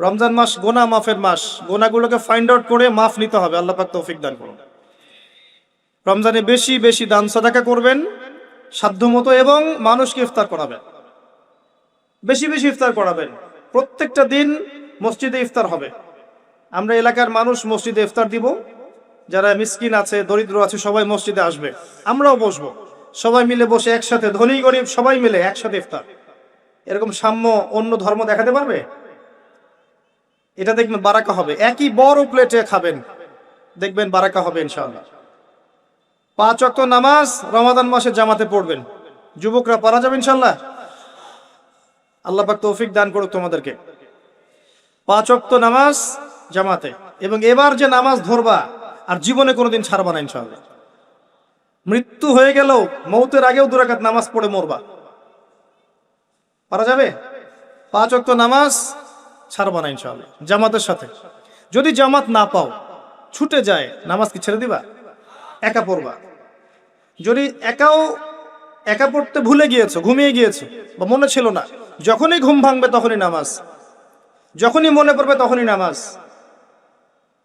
রমজান মাস গোনা মাফের মাস, গোনাগুলোকে find out করে মাফ নিতে হবে, আল্লাহ পাক তৌফিক দান করুন। রমজানে বেশি বেশি দান সাদাকা করবেন, সাধ্যমতো এবং মানুষকে ইফতার করাবেন। বেশি বেশি ইফতার করাবেন। প্রত্যেকটা দিন মসজিদে ইফতার হবে। আমরা এলাকার মানুষ মসজিদে ইফতার দিব। যারা মিসকিন আছে, দরিদ্র আছে, সবাই মসজিদে আসবে। আমরাও বসবো। সবাই মিলে বসে একসাথে, ধনী গরিব সবাই মিলে একসাথে ইফতার। এরকম সাম্য, অন্য ধর্ম দেখাতে পারবে? এটা দেখবেন বারাকা হবে। একই বড় প্লেটে খাবেন। দেখবেন বারাকা হবে ইনশাআল্লাহ। পাঁচ অক্ট নামাজ, রমাদান মাসে জামাতে পড়বেন। যুবকরা পারা যাবে ইনশাল্লাহ আল্লাহ পাক তৌফিক দান করুক তোমাদেরকে। পাঁচ অক্ট নামাজ, জামাতে। এবং এবার যে নামাজ ধরবা, আর জীবনে কোনোদিন ছাড়বা না ইনশাআল্লাহ। মৃত্যু হয়ে গেলেও, মৌতের আগেও দুরাকাত নামাজ পড়ে মরবা। পারা যাবে? পাঁচ অক্ট নামাজ ছাড়বা না ইনশাআল্লাহ। জামাতের সাথে। যদি জামাত না পাও, ছুটে যায়, নামাজ কি ছেড়ে দিবা? একা পড়বা। যদি একাও, একা পড়তে ভুলে গিয়েছো, ঘুমিয়ে গিয়েছো, বা মনে ছিল না, যখনই ঘুম ভাঙবে তখনই নামাজ। যখনই মনে পড়বে তখনই নামাজ।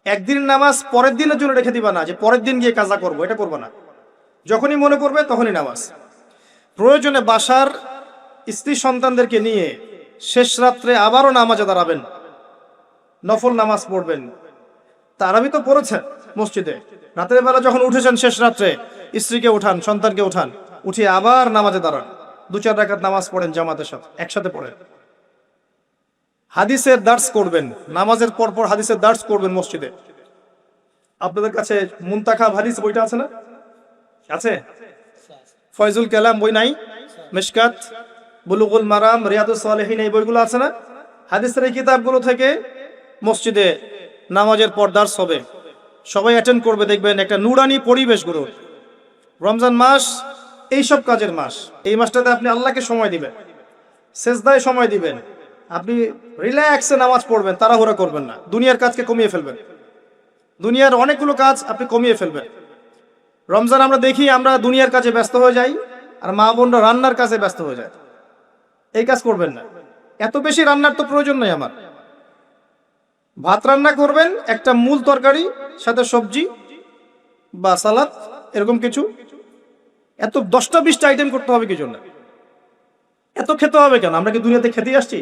একদিন নামাজ পরের দিনের জন্য রেখে দিবা না, যে পরের দিন গিয়ে কাজা করব, এটা করব না। যখনই মনে পড়বে তখনই নামাজ। প্রয়োজনে বাসার স্ত্রী সন্তানদেরকে নিয়ে শেষ রাত্রে আবারও নামাজে দাঁড়াবেন। নফল নামাজ পড়বেন। তারাবি তো পড়েছেন মসজিদে। রাতের বেলা যখন উঠেছেন শেষ রাত্রে, স্ত্রীকে উঠান, সন্তানকে উঠান উঠে আবার নামাজে দাঁড়ান। দু চার রাকাত নামাজ পড়েন জামাতের সাথে, একসাথে পড়েন। হাদিসের দার্স করবেন, নামাজের পর পর হাদিসের দার্স করবেন মসজিদে। আপনাদের কাছে মুন্তাখা হাদিস বইটা আছে না? আছে? ফয়জুল কালাম বই নাই? মিশকাত? বুলুগুল মারাম, রিয়াদুস সালেহিন এই বইগুলো আছে না? হাদিসের এই কিতাবগুলো থেকে মসজিদে নামাজের পর্দার সবে সবাই অ্যাটেন্ড করবে, দেখবেন একটা নুরানি পরিবেশ গড়ে রমজান মাস এই সব কাজের মাস। এই মাসটাতে আপনি আল্লাহকে সময় দিবেন, সেজদায় সময় দিবেন। আপনি রিল্যাক্সে নামাজ পড়বেন, তাড়াহুড়া করবেন না। দুনিয়ার কাজকে কমিয়ে ফেলবেন। দুনিয়ার অনেকগুলো কাজ আপনি কমিয়ে ফেলবেন। রমজান আমরা দেখি, আমরা দুনিয়ার কাজে ব্যস্ত হয়ে যাই, আর মা বোনরা রান্নার কাজে ব্যস্ত হয়ে যায়। এই কাজ করবেন না। এত বেশি রান্নার তো প্রয়োজন নেই আমার। ভাত রান্না করবেন, একটা মূল তরকারি, সাথে সবজি বা সালাদ, এরকম কিছু। এত দশটা বিশটা আইটেম করতে হবে কি জন্য? এত খেতে হবে কেন? আমরা কি দুনিয়াতে খেতে আসছি?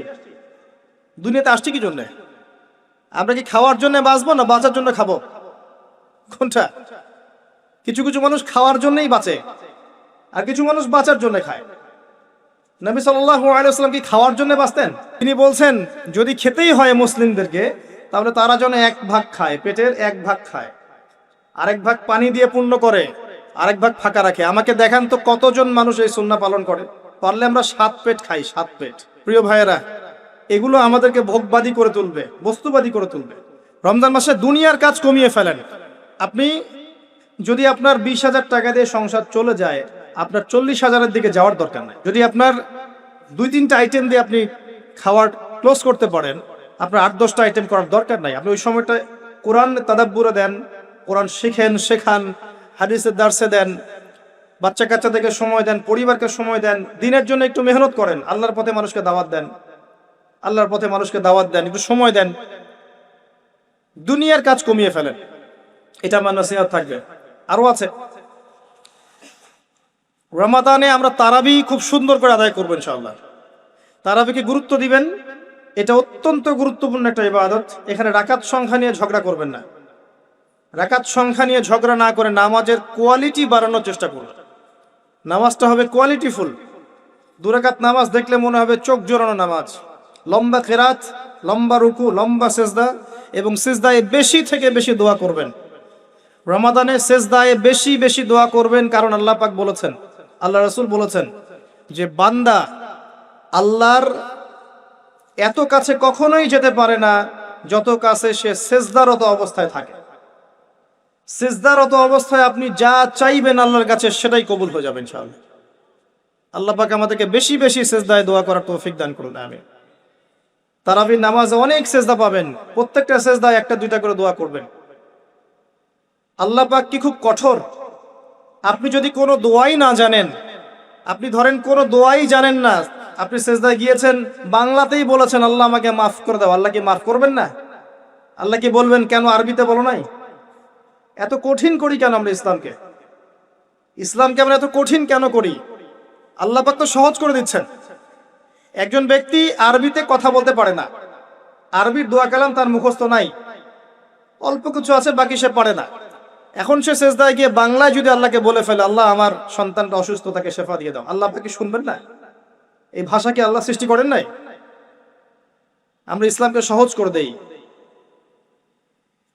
দুনিয়াতে আসছি কি জন্যে? আমরা কি খাওয়ার জন্য বাঁচবো না বাঁচার জন্য খাব? কোনটা? কিছু কিছু মানুষ খাওয়ার জন্যই বাঁচে, আর কিছু মানুষ বাঁচার জন্য খায়। নবী সাল্লাহ আলাইসাল্লাম কি খাওয়ার জন্য বাঁচতেন? তিনি বলছেন, যদি খেতেই হয় মুসলিমদেরকে, তাহলে তারা যেন এক ভাগ খায়, পেটের এক ভাগ খায়। আরেক ভাগ পানি দিয়ে পূর্ণ করে, আরেক ভাগ ফাঁকা রাখে। আমাকে দেখান তো কতজন মানুষ এই সুন্না পালন করে। পারলে আমরা সাত পেট খাই, সাত পেট। প্রিয় ভাইয়েরা, এগুলো আমাদেরকে ভোগবাদী করে তুলবে, বস্তুবাদী করে তুলবে। রমজান মাসে দুনিয়ার কাজ কমিয়ে ফেলেন। আপনি যদি আপনার বিশ হাজার টাকা দিয়ে সংসার চলে যায় আপনার চল্লিশ হাজারের দিকে যাওয়ার দরকার নাই। যদি আপনার দুই তিনটা আইটেম দিয়ে আপনি খাওয়ার ক্লোজ করতে পারেন, আপনার আট দশটা আইটেম করার দরকার নাই। আপনি ওই সময়টা কোরআন তাদাব্বুরে দেন, কোরআন শিখেন, শেখান হাদিসের দার্সে দেন বাচ্চা কাচ্চাদেরকে সময় দেন, পরিবারকে সময় দেন, দিনের জন্য একটু মেহনত করেন, আল্লাহর পথে মানুষকে দাওয়াত দেন, আল্লাহর পথে মানুষকে দাওয়াত দেন, একটু সময় দেন, দুনিয়ার কাজ কমিয়ে ফেলেন। এটা আমার নসিহত থাকবে। আরও আছে। রমাদানে আমরা তারাবি খুব সুন্দর করে আদায় করব ইনশাআল্লাহ। তারাবিকে গুরুত্ব দিবেন, এটা অত্যন্ত গুরুত্বপূর্ণ একটা ইবাদত। এখানে রাকাত সংখ্যা নিয়ে ঝগড়া করবেন না। রাকাত সংখ্যা নিয়ে ঝগড়া না করে নামাজের কোয়ালিটি বাড়ানোর চেষ্টা করুন। নামাজটা হবে কোয়ালিটিফুল। দুরাকাত নামাজ দেখলে মনে হবে চোখ জোরানো নামাজ। লম্বা কেরাত, লম্বা রুকু, লম্বা সেজদা এবং সেজদায় বেশি থেকে বেশি দোয়া করবেন। রমাদানে সেজদায় বেশি বেশি দোয়া করবেন কারণ আল্লাহ পাক বলেছেন আল্লাহ রসুল বলেছেন যে বান্দা আল্লাহর এত কাছে কখনোই যেতে পারে না যত কাছে সে সেজদারত অবস্থায় থাকে। সেজদারত অবস্থায় আপনি যা চাইবেন আল্লাহর কাছে সেটাই কবুল হয়ে যাবেন ইনশাআল্লাহ। আল্লাহ পাক আমাদেরকে বেশি বেশি সেজদায় দোয়া করার তৌফিক দান করুন আমি তারাবির নামাজে অনেক সেজদা পাবেন, প্রত্যেকটা সেজদায় একটা দুইটা করে দোয়া করবেন। আল্লাহ পাক কি খুব কঠোর আপনি যদি কোনো দোয়াই না জানেন, আপনি ধরেন কোনো দোয়াই জানেন না, আপনি সেজদায় গিয়েছেন, বাংলাতেই বলেছেন, আল্লাহ আমাকে মাফ করে দাও। আল্লাহ কি মাফ করবেন না? আল্লাহ কি বলবেন, কেন আরবিতে বলো নাই? এত কঠিন করি কেন আমরা ইসলামকে? ইসলামকে আমরা এত কঠিন কেন করি? আল্লাহ পাক তো সহজ করে দিচ্ছেন। একজন ব্যক্তি আরবিতে কথা বলতে পারে না। আরবির দোয়া কালাম তার মুখস্থ নাই। অল্প কিছু আছে, বাকি সে পারে না। এখন সে শেষদায় গিয়ে বাংলায় যদি আল্লাহকে বলে ফেলে, আল্লাহ, আমার সন্তানটা অসুস্থ, তাকে শেফা দিয়ে দাও। আল্লাহ আপনাকে শুনবেন না? এই ভাষাকে আল্লাহ সৃষ্টি করেন নাই? আমরা ইসলামকে সহজ করে দেই।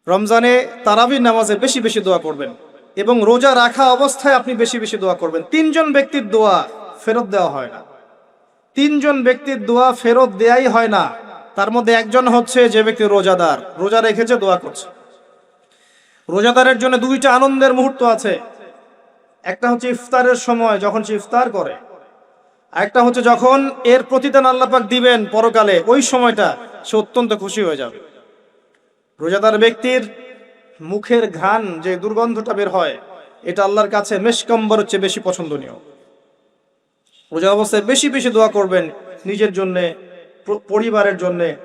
রমজানে তারাবির নামাজে বেশি বেশি দোয়া করবেন এবং রোজা রাখা অবস্থায় আপনি বেশি বেশি দোয়া করবেন। তিনজন ব্যক্তির দোয়া ফেরত দেওয়া হয় না। তিনজন ব্যক্তির দোয়া ফেরত দেয়াই হয় না। তার মধ্যে একজন হচ্ছে যে ব্যক্তি রোজাদার, রোজা রেখেছে দোয়া করছে। রোজাদারের জন্য দুইটা আনন্দের মুহূর্ত আছে। একটা হচ্ছে ইফতারের সময়, যখন সে ইফতার করে। একটা হচ্ছে যখন এর প্রতিদান আল্লাপাক দিবেন পরকালে, ওই সময়টা সে অত্যন্ত খুশি হয়ে যাবে। রোজাদার ব্যক্তির মুখের ঘ্রাণ যে দুর্গন্ধটা বের হয়, এটা আল্লাহর কাছে মেশকম্বর হচ্ছে বেশি পছন্দনীয়। রোজা অবস্থায় বেশি বেশি দোয়া করবেন নিজের জন্যে, পরিবারের জন্যে,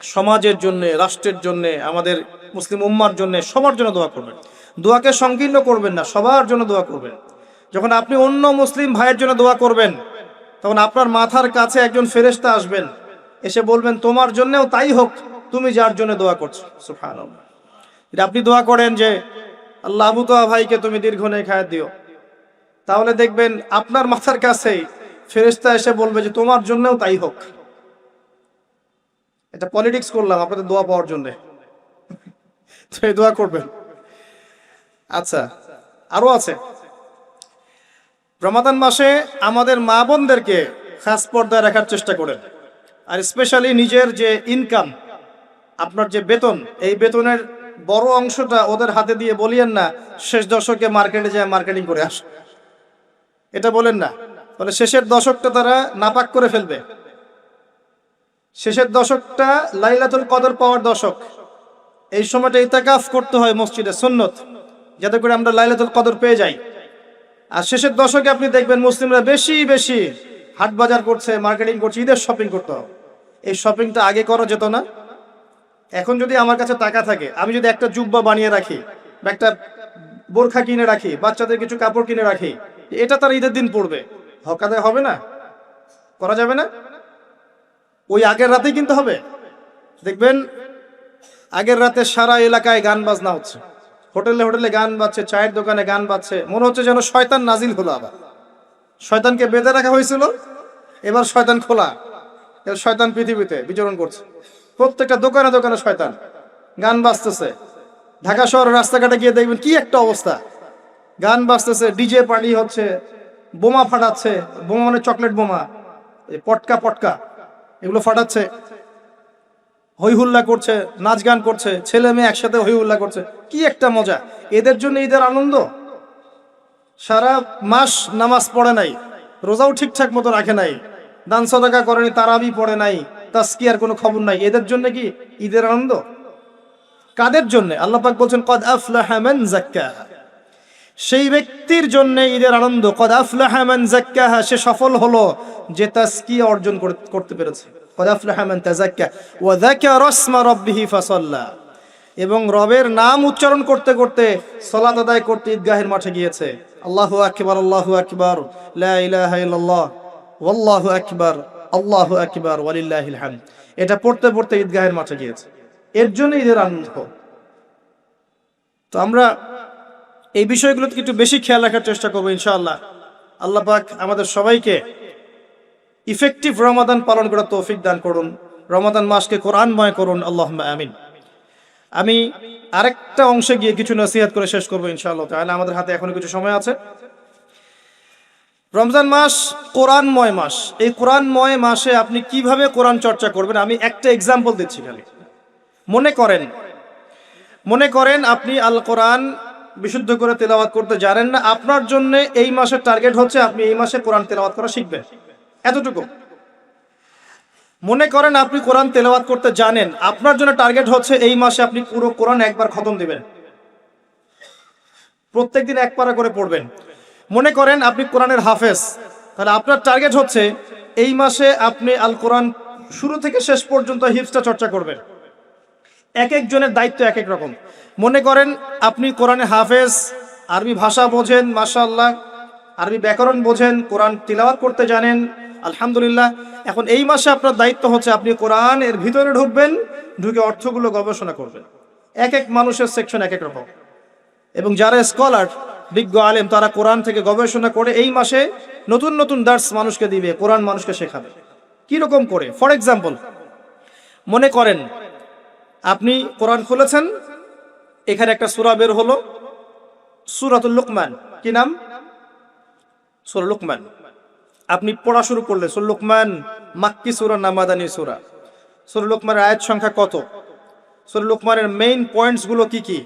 সমাজের জন্যে, রাষ্ট্রের জন্যে, আমাদের মুসলিম উম্মার জন্য সবার জন্য দোয়া করবেন। দোয়াকে সংকীর্ণ করবেন না, সবার জন্য দোয়া করবেন। যখন আপনি অন্য মুসলিম ভাইয়ের জন্য দোয়া করবেন, তখন আপনার মাথার কাছে একজন ফেরেশতা আসবেন। এসে বলবেন, তোমার জন্যও তাই হোক, তুমি যার জন্য দোয়া করছ। যদি আপনি দোয়া করেন যে, আল্লাহ আবু তোয়া ভাইকে তুমি দীর্ঘ নেই খায়াত দিও। তাহলে দেখবেন আপনার মাথার কাছেই ফেরেশতা এসে বলবে যে, তোমার জন্যও তাই হোক। এটা পলিটিক্স করলাম আপনাদের দোয়া পাওয়ার জন্য। তো এই দোয়া করবেন। আচ্ছা আরও আছে। রমাদান মাসে আমাদের মা বোনদেরকে খাস পর্দায় রাখার চেষ্টা করেন। আর স্পেশালি নিজের যে ইনকাম আপনার যে বেতন, এই বেতনের বড় অংশটা ওদের হাতে দিয়ে বলিয়েন না, শেষ দশকে মার্কেটে যায় মার্কেটিং করে আস। এটা বলেন না। তাহলে শেষের দশকটা তারা নাপাক করে ফেলবে। শেষের দশকটা লাইলাতুল কদর পাওয়ার দশক। এই সময়টা ইতাকাফ করতে হয় মসজিদে, সুন্নত, যাতে করে আমরা লাইলাতুল কদর পেয়ে যাই। আর শেষের দশকে আপনি দেখবেন মুসলিমরা বেশি বেশি হাট বাজার করছে, মার্কেটিং করছে, ঈদের শপিং করতে হবে এই শপিংটা আগে করা যেত না। এখন যদি আমার কাছে টাকা থাকে, আমি যদি একটা জুব্বা বানিয়ে রাখি বা একটা বোরখা কিনে রাখি, বাচ্চাদের কিছু কাপড় কিনে রাখি, এটা তার ঈদের দিন পড়বে। হকাদে হবে না? করা যাবে না? ওই আগের রাতেই কিনতে হবে। দেখবেন আগের রাতে সারা এলাকায় গান বাজনা হচ্ছে। হোটেলে হোটেলে গান বাজছে, চায়ের দোকানে গান বাজছে। মনে হচ্ছে যেন শয়তান নাজিল হলো আবার। শয়তানকে বেঁধে রাখা হয়েছিল, এবার শয়তান খোলা। শয়তান পৃথিবীতে বিচরণ করছে। প্রত্যেকটা দোকানে দোকানে শয়তান। গান বাজতেছে। ঢাকা শহরের রাস্তাঘাটে গিয়ে দেখবেন কি একটা অবস্থা। গান বাজতেছে, ডিজে পার্টি হচ্ছে, বোমা ফাটাচ্ছে, বোমা মানে চকলেট বোমা। পটকা পটকা, এগুলো ফাটাচ্ছে। হই হুল্লা করছে, নাচ গান করছে, ছেলে মেয়ে একসাথে হই হুল্লা করছে। কি একটা মজা। এদের জন্য ঈদের আনন্দ? সারা মাস নামাজ পড়ে নাই, রোজাও ঠিকঠাক মতো রাখে নাই, দান সদাকা করেনি, তারাবি পড়ে নাই তাস্কিয়ার কোনো খবর নাই। এদের জন্য কি ঈদের আনন্দ? কাদের জন্য? আল্লাহ পাক বলছেন, কদ আফলাহা মান যাক্কাহা। সেই ব্যক্তির জন্য ঈদের আনন্দ। কদ আফলাহা মান যাক্কাহা, সে সফল হলো যে তাস্কিয়া অর্জন করতে পেরেছে। এবং রবের নাম উচ্চারণ করতে করতে সলাত আদায় করতে ঈদগাহের মাঠে গিয়েছে। আল্লাহ আকবার আল্লাহ আকবার ওয়াল্লাহু আকবার, আল্লাহু আকবার, ওয়ালিল্লাহিল হামদ। এটা পড়তে পড়তে ঈদগাহের মাঠে গিয়েছে। এর জন্য ঈদের আনন্দ। তো আমরা এই বিষয়গুলোতে একটু বেশি খেয়াল রাখার চেষ্টা করব ইনশাআল্লাহ। আল্লাহ পাক আমাদের সবাইকে ইফেক্টিভ রমাদান পালন করার তৌফিক দান করুন। রমাদান মাসকে কোরআনময় করুন আল্লাহ আমিন। আমি আরেকটা অংশে গিয়ে কিছু নসিহাত করে শেষ করব ইনশাআল্লাহ তাহলে আমাদের হাতে এখনও কিছু সময় আছে। রমজান মাস কোরআনময় মাস। এই কোরআনময় মাসে আপনি কীভাবে কোরআন চর্চা করবেন? আমি একটা এক্সাম্পল দিচ্ছি খালি। মনে করেন মনে করেন আপনি আল কোরআন বিশুদ্ধ করে তেলাওয়াত করতে জানেন না। আপনার জন্য এই মাসের টার্গেট হচ্ছে আপনি এই মাসে কোরআন তেলাওয়াত করা শিখবেন। এতটুকু। মনে করেন আপনি কোরআন তেলাওয়াত করতে জানেন, আপনার জন্য টার্গেট হচ্ছে এই মাসে আপনি পুরো কোরআন একবার খতম দিবেন। প্রত্যেক দিন এক পারা করে পড়বেন। মনে করেন আপনি কোরআনের হাফেজ, তাহলে আপনার টার্গেট হচ্ছে এই মাসে আপনি আল কোরআন শুরু থেকে শেষ পর্যন্ত হিপসটা চর্চা করবেন। এক একজনের দায়িত্ব এক এক রকম। মনে করেন আপনি কোরআনে হাফেজ, আরবি ভাষা বোঝেন, মাশাআল্লাহ, আরবি ব্যাকরণ বোঝেন, কোরআন তিলাওয়াত করতে জানেন আলহামদুলিল্লাহ, এখন এই মাসে আপনার দায়িত্ব হচ্ছে আপনি কোরআন এর ভিতরে ঢুকবেন, ঢুকে অর্থগুলো গবেষণা করবেন। এক এক মানুষের সেকশন এক এক রকম। এবং যারা স্কলার বিজ্ঞ আলেম, তারা কোরআন থেকে গবেষণা করে এই মাসে নতুন নতুন দার্স মানুষকে দিবে, কোরআন মানুষকে শেখাবে। কি রকম করে? ফর এক্সাম্পল মনে করেন, আপনি কোরআন খুলেছেন, এখানে একটা সুরা বের হলো, সূরাতুল লুকমান। কি নাম? সূরা লুকমান। আপনি পড়া শুরু করলে, সূরা লুকমান, মাক্কি সুরা না মাদানী সূরা। সূরা লুকমানের আয়াত সংখ্যা কত? সূরা লোকমানের মেইন পয়েন্টসগুলো কি কি?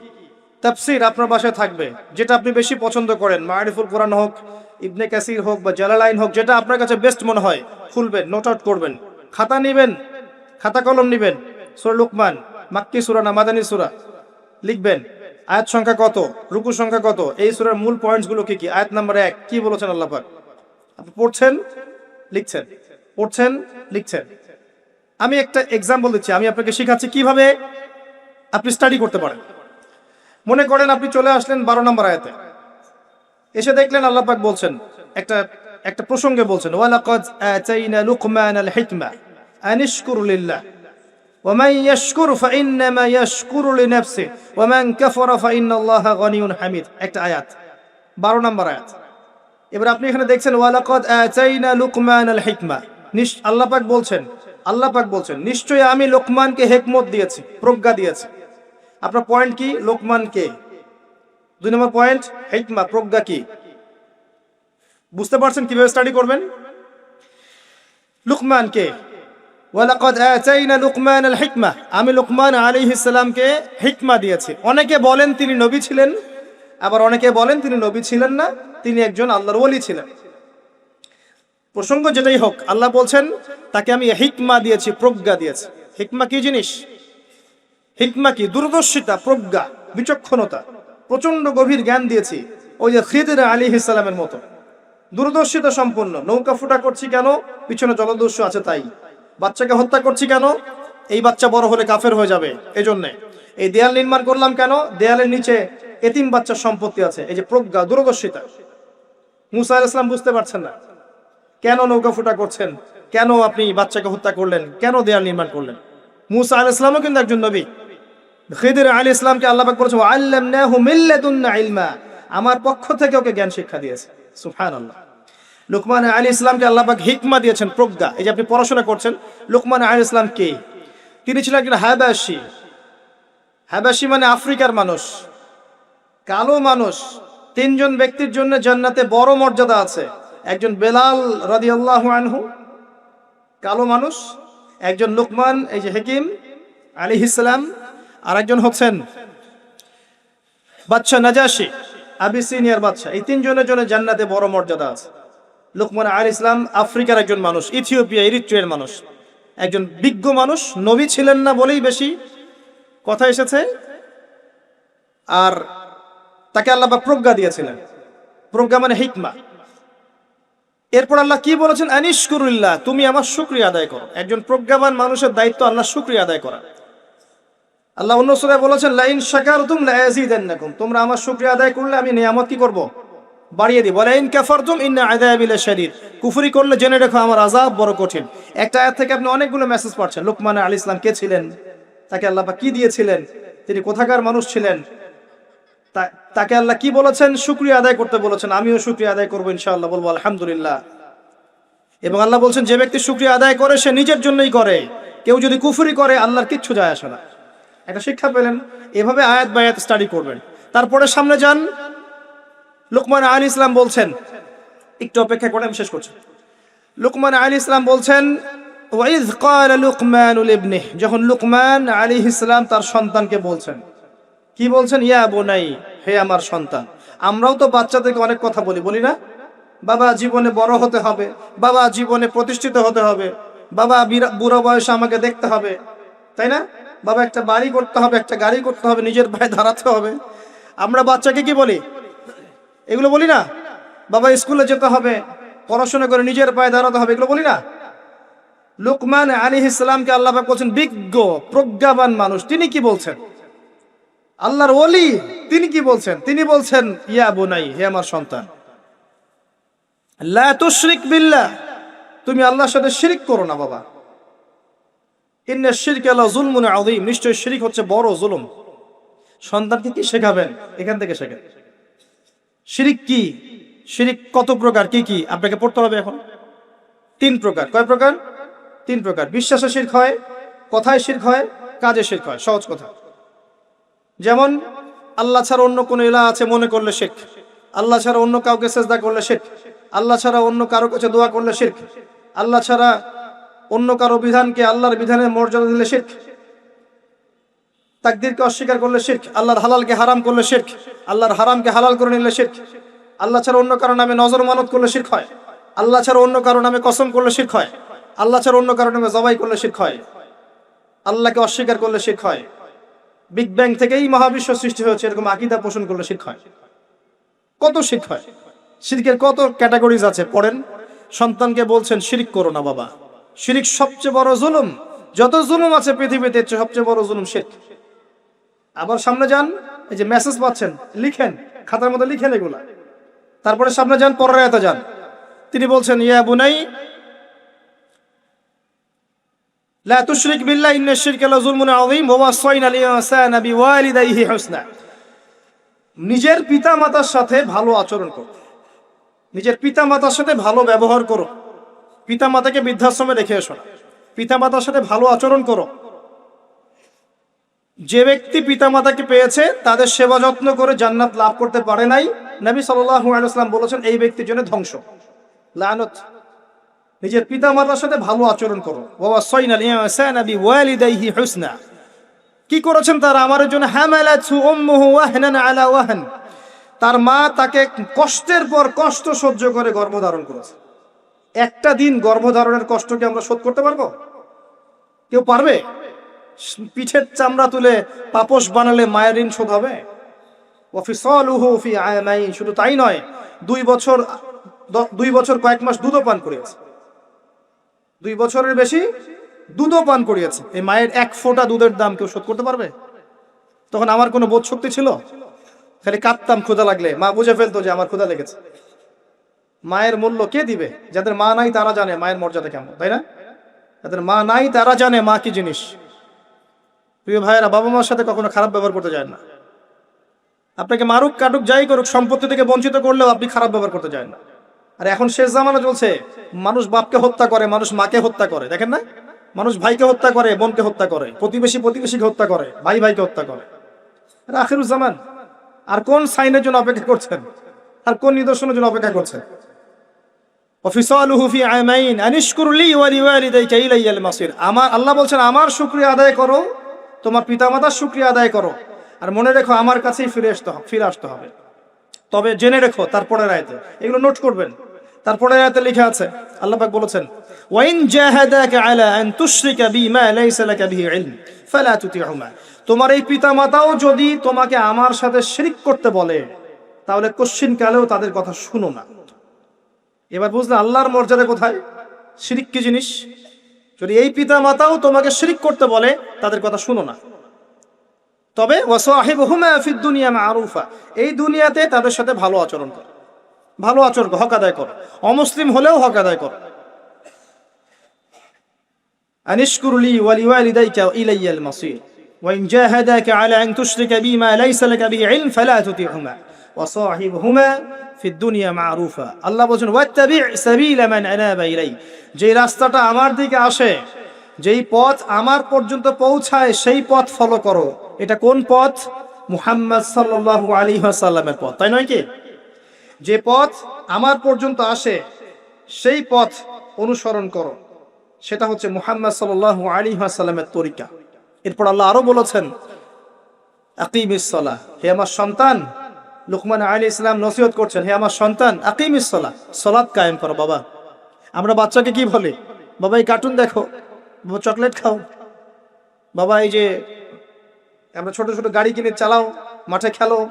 তাফসির আপনার বাসায় থাকবে, যেটা আপনি বেশি পছন্দ করেন মারিফুল কোরআন হোক, ইবনে কাসির হোক বা জালালাইন হোক, যেটা আপনার কাছে বেস্ট মনে হয়, খুলবেন নোট আউট করবেন। খাতা নেবেন, খাতা কলম নেবেন, সূরা লোকমান, মাক্কি সূরা না মাদানী সূরা, লিখবেন। আয়াত সংখ্যা কত? রুকু সংখ্যা কত? এই সূরার মূল পয়েন্টসগুলো কি কি? আয়াত নাম্বার এক, কি বলেছেন আল্লাহ পাক? আপনি পড়ছেন লিখছেন পড়ছেন লিখছেন আমি একটা এক্সাম্পল দিচ্ছি আমি আপনাকে শেখাচ্ছি কিভাবে আপনি স্টাডি করতে পারেন মনে করেন আপনি চলে আসলেন বারো নম্বর আয়াতে এসে দেখলেন আল্লাহ পাক বলছেন একটা একটা প্রসঙ্গে বলছেন ওয়ালাকাদ আতাইনা লুকমান আল হিকমা আন ইশকুর লিল্লাহ ومن يشكر فإنما يشكر لنفسه ومن كفر فإن الله غني حميد একটা আয়াত 12 নম্বর আয়াত এবার আপনি এখানে দেখছেন লুকমান আল আল্লাপাক বলছেন আল্লাপাক বলছেন, নিশ্চয়ই আমি লোকমানকে হেকমত দিয়েছি, প্রজ্ঞা দিয়েছি। আপনার পয়েন্ট কি? লোকমান কে? দুই নম্বর পয়েন্ট হিকমা, প্রজ্ঞা কি? বুঝতে পারছেন কীভাবে স্টাডি করবেন? লুকমান কে? লুকমান আল আমি লুকমান আলাইহিস সালামকে হিকমা দিয়েছি। অনেকে বলেন তিনি নবী ছিলেন আবার অনেকে বলেন তিনি নবী ছিলেন না, তিনি একজন আল্লাহর ওলি ছিলেন। প্রসঙ্গ যেটাই হোক, আল্লাহ বলছেন, তাকে আমি হিকমা দিয়েছি, প্রজ্ঞা দিয়েছি। হিকমা কি জিনিস? হিকমা কি? দূরদর্শিতা, প্রজ্ঞা, বিচক্ষণতা। প্রচণ্ড গভীর জ্ঞান দিয়েছি, ওই যে খিদির আলী ইসলামের মতো। দূরদর্শিতা সম্পন্ন, নৌকা ফুটা করছি কেন? পিছনে জলদস্যু আছে তাই। বাচ্চাকে হত্যা করছি কেন? এই বাচ্চা বড় হলে কাফের হয়ে যাবে এই জন্যে এই দেয়াল নির্মাণ করলাম কেন? দেয়ালের নিচে এতিম বাচ্চার সম্পত্তি আছে। এই যে প্রজ্ঞা দূরদর্শিতা মুসা আলাইহিস ইসলাম বুঝতে পারছেন না। কেন নৌকা ফুটা করছেন? কেন আপনি বাচ্চাকে হত্যা করলেন? কেন দেয়াল নির্মাণ করলেন? মুসা আলাইহিস ইসলামও কিন্তু একজন নবী। খিদির আলী ইসলামকে আল্লাহ মিল্লাদুন্না ইলমা। আমার পক্ষ থেকে ওকে জ্ঞান শিক্ষা দিয়েছে। সুফান আল্লাহ লুকমান আলী ইসলামকে আল্লাহ পাক হিকমা দিয়েছেন, প্রজ্ঞা। এই যে আপনি পড়াশোনা করছেন, লুকমান আলী ইসলাম কে? তিনি ছিলেন একজন হাবাসী হাবাসী মানে আফ্রিকার মানুষ। কালো মানুষ, তিনজন ব্যক্তির জন্য জান্নাতে বড় মর্যাদা আছে। একজন বেলাল রাদিয়াল্লাহু আনহু, কালো মানুষ, একজন লুকমান, এই যে হেকিম আলী ইসলাম আর একজন হচ্ছেন বাচ্চা নাজাসি আবিসিনিয়ার বাচ্চা এই তিনজনের জন্য জান্নাতে বড় মর্যাদা আছে। লুকমান আল ইসলাম আফ্রিকার একজন মানুষ, ইথিওপিয়া, ইরিট্রিয়ার মানুষ। একজন বিজ্ঞ মানুষ, নবী ছিলেন না বলেই বেশি কথা এসেছে। আর তাকে আল্লাহ প্রজ্ঞা দিয়েছিলেন। প্রজ্ঞা মানে হিকমা। এরপর আল্লাহ কি বলেছেন? আনিশকুরুল্লাহ, তুমি আমার শুক্রিয়া আদায় করো। একজন প্রজ্ঞাবান মানুষের দায়িত্ব আল্লাহ শুক্রিয়া আদায় করা। আল্লাহ অন্য সূরায় বলেছেন, লাইন শাকারতুম লায়াজিদান্নাকুম, তোমরা আমার শুকরিয়া আদায় করলে আমি নিয়ামত কি করব? বাড়িয়ে দিব। লাইন কাফারতুম ইন্না আযাবি লাশাদীদ কুফরি করলে জেনে রাখো আমার আযাব বড় কঠিন। একটা আয়াত থেকে আপনি অনেকগুলো মেসেজ পাচ্ছেন লোকমান আলী ইসলাম কে ছিলেন? তাকে আল্লাহ পাক কি দিয়েছিলেন? তিনি কোথাকার মানুষ ছিলেন? তাকে আল্লাহ কি বলেছেন? শুক্রিয়া আদায় করতে বলেছেন। আমিও শুক্রিয়া আদায় করব ইনশাআল্লাহ, বলব আলহামদুলিল্লাহ। এবং আল্লাহ বলছেন, যে ব্যক্তি শুক্রিয়া আদায় করে, সে নিজের জন্যই করে। কেউ যদি কুফুরি করে, আল্লাহর কিচ্ছু যায় আসে না। একটা শিক্ষা পেলেন, এভাবে আয়াত বা আয়াত স্টাডি করবেন। তারপরে সামনে যান, লোকমান আলী ইসলাম বলছেন, একটু অপেক্ষা করে আমি শেষ করছি। লোকমান আলী ইসলাম বলছেন, ওয়াইজ লুকমান যখন লুকমান আলী ইসলাম তার সন্তানকে বলছেন কি বলছেন? ইয়া বোনাই, হে আমার সন্তান, আমরাও তো বাচ্চাদেরকে অনেক কথা বলি বলি না? বাবা, জীবনে বড় হতে হবে। বাবা, জীবনে প্রতিষ্ঠিত হতে হবে। বাবা বুড়ো বয়সে আমাকে দেখতে হবে। তাই না? বাবা, একটা বাড়ি করতে হবে, একটা গাড়ি করতে হবে, নিজের পায়ে দাঁড়াতে হবে। আমরা বাচ্চাকে কি বলি? এগুলো বলি না? বাবা, স্কুলে যেতে হবে, পড়াশোনা করে নিজের পায়ে দাঁড়াতে হবে, এগুলো বলি না? লুকমান আলী ইসলামকে আল্লাহ বলছেন, বিজ্ঞ, প্রজ্ঞাবান মানুষ। তিনি কি বলছেন? আল্লাহর ওলি, তিনি কি বলছেন? তিনি বলছেন, ইয়া বোনাই, হে আমার সন্তান তুশরিক তুমি আল্লাহর সাথে শিরিক করো না বাবা। শিরক হচ্ছে বড় জুলুম। শেখাবেন? এখান থেকে শেখেন। শিরিক কি? শিরিক কত প্রকার? আপনাকে পড়তে হবে এখন। তিন প্রকার। কয় প্রকার? তিন প্রকার। বিশ্বাসে শির্ক হয়, কথায় শির্ক হয়, কাজে শির্ক হয়। সহজ কথা। যেমন, আল্লাহ ছাড়া অন্য কোনো ইলা আছে, মনে করলে শেখ আল্লাহ ছাড়া অন্য কাউকে সেজদা করলে শেখ আল্লাহ ছাড়া অন্য কারও কাছে দোয়া করলে শেখ আল্লাহ ছাড়া অন্য কারও বিধানকে আল্লাহর বিধানের মর্যাদা দিলে শেখ তাকদিরকে অস্বীকার করলে শেখ আল্লাহর হালালকে হারাম করলে শেখ আল্লাহর হারামকে হালাল করে নিলে শেখ আল্লাহ ছাড়া অন্য কারও নামে নজর মানত করলে শির্ক হয়। আল্লাহ ছাড়া অন্য কারও নামে কসম করলে শির্ক হয়। আল্লাহ ছাড়া অন্য কারও নামে জবাই করলে শির্ক হয়। আল্লাহকে অস্বীকার করলে শির্ক হয়। বিগ ব্যাং থেকেই মহাবিশ্ব সৃষ্টি হয়েছে, এরকম আকিদা পোষণ করলে শির্ক হয়। কত শিখ হয়? শিরকের কত ক্যাটাগরিজ আছে? পড়েন। সন্তানকে বলছেন, শিরিক করো না বাবা। শিরিক সবচেয়ে বড় জুলুম। যত জুলুম আছে পৃথিবীতে সবচেয়ে বড় জুলুম শিরক। আবার সামনে যান, এই যে মেসেজ পাচ্ছেন, লিখেন, খাতার মধ্যে লিখেন এগুলা। তারপরে সামনে যান, পরের আয়াতে যান। তিনি বলছেন, ইয়া বুনাই লা তুশরিক বিল্লাহ, ইন্না শিরকা লা যুলমুন আযীম, ওয়া ওয়াসাইনা আল ইনসানা বিওয়ালিদাইহি হুসনা। সাথে ভালো আচরণ করো। নিজের পিতা মাতার সাথে ভালো ব্যবহার করো। পিতামাতাকে বৃদ্ধাশ্রমে রেখে এসো না। পিতামাতার সাথে ভালো আচরণ করো। যে ব্যক্তি পিতা মাতাকে পেয়েছে, তাদের সেবা যত্ন করে জান্নাত লাভ করতে পারে নাই। নবী সাল্লাহ আলাইসাল্লাম বলেছেন, এই ব্যক্তির জন্য ধ্বংস। লানত। নিজের পিতা মাতার সাথে ভালো আচরণ করো। বাবা বিওয়ালিদাইহি হুসনা। কি করেছেন তারা? আমার জন্য ওয়াহন। তার মা তাকে কষ্টের পর কষ্ট সহ্য করে গর্ভধারণ করেছে। একটা দিন গর্ভধারণের কষ্ট কি আমরা শোধ করতে পারব? কেউ পারবে? পিঠের চামড়া তুলে পাপস বানালে মায়ের ঋণ শোধ হবে? শুধু তাই নয়, দুই বছর দুই বছর কয়েক মাস দুধও পান করিয়েছে দুই বছরের বেশি দুধও পান করিয়েছে। এই মায়ের এক ফোঁটা দুধের দাম কেউ শোধ করতে পারবে? তখন আমার কোনো বোধ শক্তি ছিল? খালি কাঁদতাম, ক্ষুধা লাগলে। মা বুঝে ফেলতো যে আমার ক্ষুধা লেগেছে। মায়ের মূল্য কে দিবে? যাদের মা নাই, তারা জানে মায়ের মর্যাদা কেমন, তাই না? যাদের মা নাই, তারা জানে মা কি জিনিস। প্রিয় ভাইয়েরা, বাবা মার সাথে কখনো খারাপ ব্যবহার করতে যায় না। আপনাকে মারুক, কাটুক, যাই করুক, সম্পত্তি থেকে বঞ্চিত করলেও আপনি খারাপ ব্যবহার করতে যায় না। আর এখন শেষ জামানা চলছে। মানুষ বাপকে হত্যা করে, মানুষ মাকে হত্যা করে, দেখেন না? মানুষ ভাইকে হত্যা করে, বোনকে হত্যা করে, প্রতিবেশী প্রতিবেশীকে হত্যা করে, ভাই ভাইকে হত্যা করে। এটা আখিরুজ্জামান আর কোন সাইনের জন্য অপেক্ষা করছেন? আর কোন নিদর্শনের জন্য অপেক্ষা করছেন? আমার, আল্লাহ বলছেন, আমার শুকরিয়া আদায় করো, তোমার পিতামাতার শুকরিয়া আদায় করো। আর মনে রেখো, আমার কাছেই ফিরে আসতে ফিরে আসতে হবে। তবে জেনে রেখো, তারপরের আয়তে। এগুলো নোট করবেন। তারপরের আয়তে লেখা আছে, আল্লাহ বলেছেন, ওয়াইন জাহাদাকা আলা আন তুশরিকা বিমা লাইসা লাকা বিহি ইলম, ফালা তুতিহুমা তোমার এই পিতামাতাও যদি তোমাকে আমার সাথে শিরিক করতে বলে, তাহলে কোশ্চিন কালেও তাদের কথা শুনো না। এবার বুঝলে আল্লাহর মর্যাদা কোথায়? শিরিক কি জিনিস? যদি এই পিতা মাতাও তোমাকে শিরিক করতে বলে, তাদের কথা শুনো না। তবে ওয়াসাহিবহুমা ফিদ দুনিয়া মারুফা এই দুনিয়াতে তাদের সাথে ভালো আচরণ করো ভালো আচরণ করো, হক আদায় করো অমুসলিম হলেও হক আদায় করো أنشكر لي ولوالديك إلي المصير وإن جاهداك على أن تشرك بي ما ليس لك به علم فلا تطيعهما وصاحبهما في الدنيا معروفا আল্লাহ বলছেন ওয়াত্তাবি সাবিলা মান আনাবা ইলাই যে রাস্তাটা আমার দিকে আসে যেই পথ আমার পর্যন্ত পৌঁছায় সেই পথ ফলো করো এটা কোন পথ? মুহাম্মদ সাল্লাল্লাহু আলাইহি ওয়াসাল্লামের পথ। তাই নয় কি? যে পথ আমার পর্যন্ত আসে, সেই পথ অনুসরণ করো। সেটা হচ্ছে মুহাম্মদ সাল্লাল্লাহু আলাইহি ওয়াসাল্লামের তরিকা। এরপর আল্লাহ আরও বলেছেন আকিমিসলা হে আমার সন্তান। লুকমান আলী ইসলাম নসিহত করছেন, হে আমার সন্তান আকিমিসলা সলাদ কায়েম করো বাবা। আমরা বাচ্চাকে কি বলি? বাবা, এই কার্টুন দেখো চকলেট খাও। বাবা, এই যে আমরা ছোট ছোট গাড়ি কিনে চালাও, মাঠে খেলো।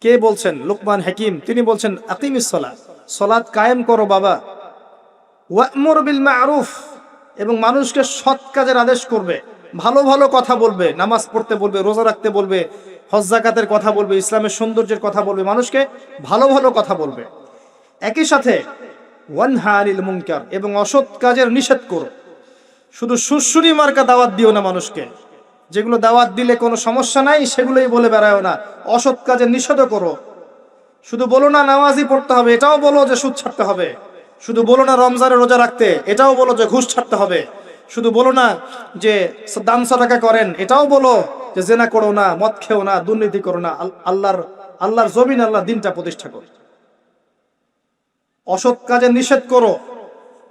কে বলছেন? লুকমান হাকিম। তিনি বলছেন আকিমিসলা সলাদ কায়েম করো বাবা। ওয়ামুর বিল মারুফ। এবং মানুষকে সৎ কাজের আদেশ করবে। ভালো ভালো কথা বলবে। নামাজ পড়তে বলবে, রোজা রাখতে বলবে, হজ, জাকাতের কথা বলবে, ইসলামের সৌন্দর্যের কথা বলবে, মানুষকে ভালো ভালো কথা বলবে। একই সাথে এবং অসৎ কাজের নিষেধ করো। শুধু সুশ্রুরি মার্কা দাওয়াত দিও না মানুষকে। যেগুলো দাওয়াত দিলে কোনো সমস্যা নাই, সেগুলোই বলে বেড়ায় না। অসৎ কাজে নিষেধও করো। শুধু বলো না নামাজই পড়তে হবে, এটাও বলো যে সুদ ছাড়তে হবে। শুধু বলো না, রমজানে রোজা রাখতে, এটাও বলো যে ঘুষ ছাড়তে হবে। শুধু বলো না যে দান সদাকা করেন, এটাও বলো যে জেনা করো না, মদ খেও না, দুর্নীতি করো না। আল- আল্লাহর আল্লাহর জমিন আল্লাহ দিনটা প্রতিষ্ঠা করো অসৎ কাজে নিষেধ করো।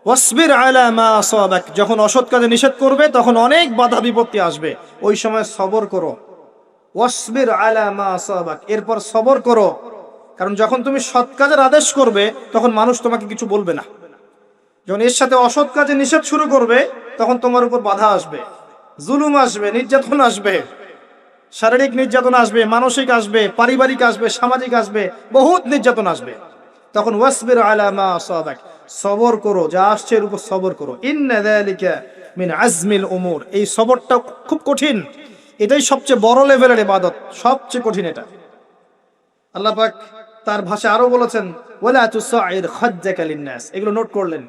ওয়াসবির আলা মা আসাবাক, যখন অসৎ কাজে নিষেধ করবে, তখন অনেক বাধা বিপত্তি আসবে। ওই সময় সবর করো। ওয়াসবির আলা মা আসাবাক, এরপর সবর করো। কারণ যখন তুমি সৎ কাজের আদেশ করবে, তখন মানুষ তোমাকে কিছু বলবে না। যখন এর সাথে অসৎ কাজে নিষেধ শুরু করবে, তখন তোমার উপর বাধা আসবে। জুলুম আসবে, নির্যাতন আসবে। শারীরিক নির্যাতন আসবে, মানসিক আসবে, পারিবারিক আসবে, সামাজিক আসবে, বহুত নির্যাতন আসবে। তখন ওয়াসবির আলা মা আসাবাক সবর করো, যা আসছে এর উপর সবর করো। ইন্না যালিকা মিন আজমিল উমুর। এই সবরটা খুব কঠিন। এটাই সবচেয়ে বড় লেভেলের ইবাদত, সবচেয়ে কঠিন এটা। আল্লাহ পাক তার ভাষা আরও বলেছেন এগুলো নোট করলেন।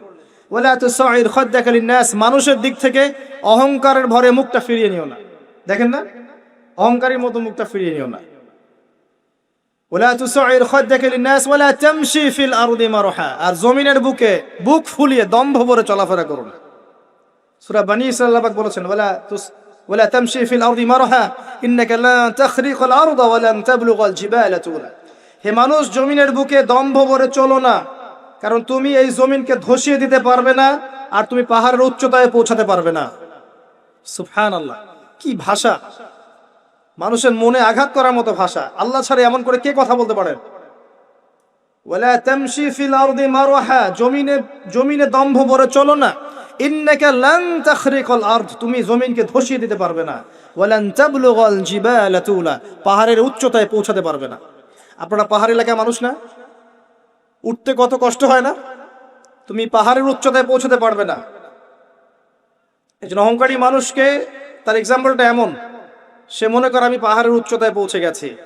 মানুষের দিক থেকে অহংকারের ভরে মুখটা ফিরিয়ে নিও না। দেখেন না? অহংকারীর মতো মুখটা ফিরিয়ে নিও না। ওলা তুসাইর খদ্দাকে লিনাস ওয়ালা তামশি ফিল আরদি মারহা। আর জমিনের বুকে বুক ফুলিয়ে দম্ভ ভরে চলাফেরা করো সুরা সূরা বনি বলেছেন ওয়ালা তুস ওয়ালা তামশি ফিল আরদি মারহা, ইন্নাকা লা তাখরিকাল আরদ ওয়া লান তাবলুগাল জিবালা তুলা হে মানুষ, জমিনের বুকে দম্ভ ভরে চলো না, কারণ তুমি এই জমিনকে ধসিয়ে দিতে পারবে না, আর তুমি পাহাড়ের উচ্চতায় পৌঁছাতে পারবে না। সুবহানাল্লাহ, কি ভাষা। মানুষের মনে আঘাত করার মতো ভাষা। আল্লাহ ছাড়া এমন করে কে কথা বলতে পারেন? জমিনে জমিনে দম্ভ ভরে চলো না। তুমি জমিনকে ধসিয়ে দিতে পারবে না। পাহাড়ের উচ্চতায় পৌঁছাতে পারবে না। আপনারা পাহাড় এলাকায় মানুষ না? উঠতে কত কষ্ট হয় না? তুমি পাহাড়ের উচ্চতায় পৌঁছাতে পারবে না। একজন অহংকারী মানুষকে, তার এক্সাম্পলটা এমন। সে মনে করে আমি পাহাড়ের উচ্চতায় পৌঁছে গেছি।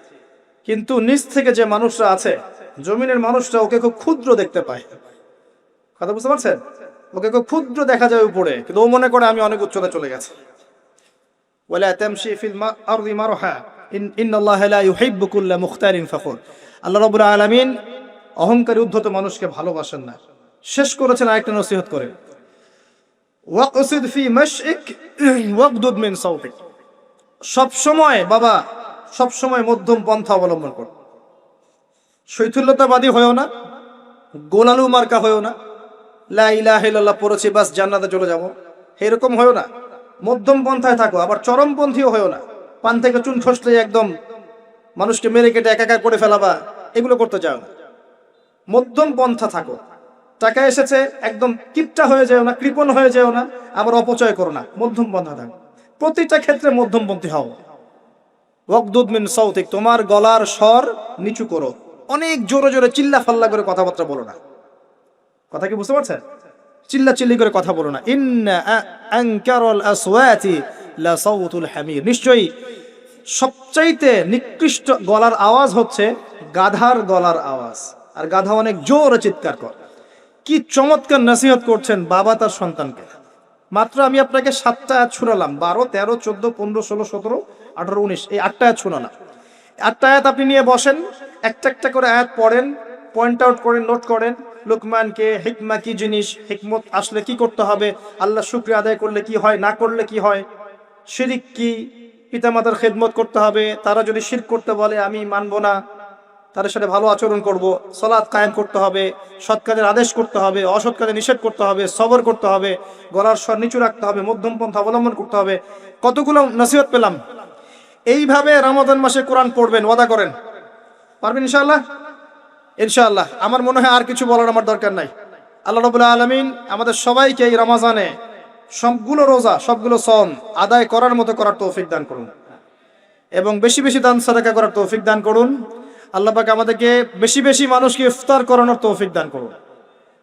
কিন্তু নিচ থেকে যে মানুষরা আছে, জমিনের মানুষরা ওকে খুব ক্ষুদ্র দেখতে পায়। কথা বুঝতে পারছেন? ওকে খুব ক্ষুদ্র দেখা যায় উপরে, কিন্তু ও মনে করে আমি অনেক উচ্চতায় চলে গেছি। আল্লাহ উদ্ধত মানুষকে ভালোবাসেন না। শেষ করেছেন আরেকটা নসিহত করে। ফি মিন সব সময় বাবা সব সময় মধ্যম পন্থা অবলম্বন কর। শৈথুল্যতাবাদী হয়েও না, গোলালু মার্কা হয়েও না, লা ইলাহা ইল্লাল্লাহ পড়েছি, বাস জান্নাতে চলে যাব। এরকম হয়েও না। মধ্যম পন্থায় থাকো, আবার চরমপন্থীও হয়েও না। পান থেকে চুন খসলে একদম মানুষকে মেরে কেটে একাকার করে ফেলাবা, এগুলো করতে চাও না। মধ্যম পন্থা থাকো। টাকা এসেছে, একদম কিপটা হয়ে যেও না, কৃপণ হয়ে যেও না, আবার অপচয় করো না। মধ্যম পন্থা থাকো। প্রতিটা ক্ষেত্রে মধ্যমপন্থী হও। ওয়াকদুদ মিন তোমার গলার স্বর নিচু করো। অনেক জোরে জোরে চিল্লা ফাল্লা করে কথাবার্তা বলো না। কথা কি বুঝতে পারছেন? চিল্লা চিল্লি করে কথা বলো না। নিশ্চয়ই সবচাইতে নিকৃষ্ট গলার আওয়াজ হচ্ছে গাধার গলার আওয়াজ। আর গাধা অনেক জোরে চিৎকার কর। কি চমৎকার নসিহত করছেন বাবা তার সন্তানকে। মাত্র আমি আপনাকে সাতটা আয়াত শুনালাম বারো, তেরো, চোদ্দ, পনেরো, ষোলো, সতেরো, আঠারো, উনিশ, এই আটটা আয়াত শুনালাম আটটা আয়াত আপনি নিয়ে বসেন, একটা একটা করে আয়াত পড়েন পয়েন্ট আউট করেন নোট করেন, লুকমানকে, হিকমা কি জিনিস, হিকমত আসলে কি করতে হবে, আল্লাহ শুক্রিয়া আদায় করলে কি হয়, না করলে কি হয়, শিরিক কি, পিতামাতার খেদমত করতে হবে, তারা যদি শির করতে বলে, আমি মানবো না তাদের সাথে ভালো আচরণ করব, সলাৎ কায়েম করতে হবে, সৎ কাজের আদেশ করতে হবে, অসৎ কাজে নিষেধ করতে হবে, সবর করতে হবে, গলার স্বর নিচু রাখতে হবে মধ্যম পন্থা অবলম্বন করতে হবে। কতগুলো নসিহত পেলাম। এইভাবে রমাদান মাসে কোরআন পড়বেন, ওয়াদা করেন। পারবেন ইনশাআল্লাহ? ইনশাআল্লাহ। আমার মনে হয় আর কিছু বলার আমার দরকার নাই। আল্লাহ রবুল্লাহ আলমিন আমাদের সবাইকে এই রমাজানে সবগুলো রোজা, সবগুলো সম আদায় করার মতো করার তৌফিক দান করুন। এবং বেশি বেশি দান, সাদাকা করার তৌফিক দান করুন। আল্লাহ পাক আমাদেরকে বেশি বেশি মানুষকে ইফতার করানোর তৌফিক দান করুন।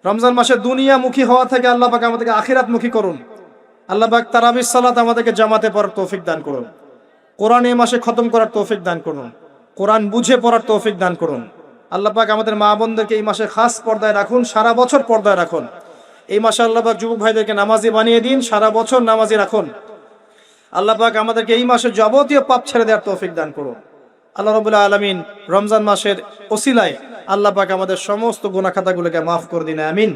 রমজান মাসে দুনিয়ামুখী হওয়া থেকে আল্লাহ পাক আমাদেরকে আখিরাতমুখী করুন। আল্লাহ পাক তারাবিস সালাত আমাদেরকে জামাতে পড়ার তৌফিক দান করুন। কোরআন এই মাসে খতম করার তৌফিক দান করুন। কোরআন বুঝে পড়ার তৌফিক দান করুন। আল্লাহ পাক আমাদের মা বোনদেরকে এই মাসে খাস পর্দায় রাখুন, সারা বছর পর্দায় রাখুন। এই মাসে আল্লাহ পাক যুবক ভাইদেরকে নামাজি বানিয়ে দিন, সারা বছর নামাজি রাখুন। আল্লাহ পাক আমাদেরকে এই মাসে যাবতীয় পাপ ছেড়ে দেওয়ার তৌফিক দান করুন। আল্লাহ রবুল্লাহ আলমিন রমজান মাসের ওসিলায় আল্লাহ পাক আমাদের সমস্ত গুণাখাতাগুলোকে মাফ করে দিন, আমিন।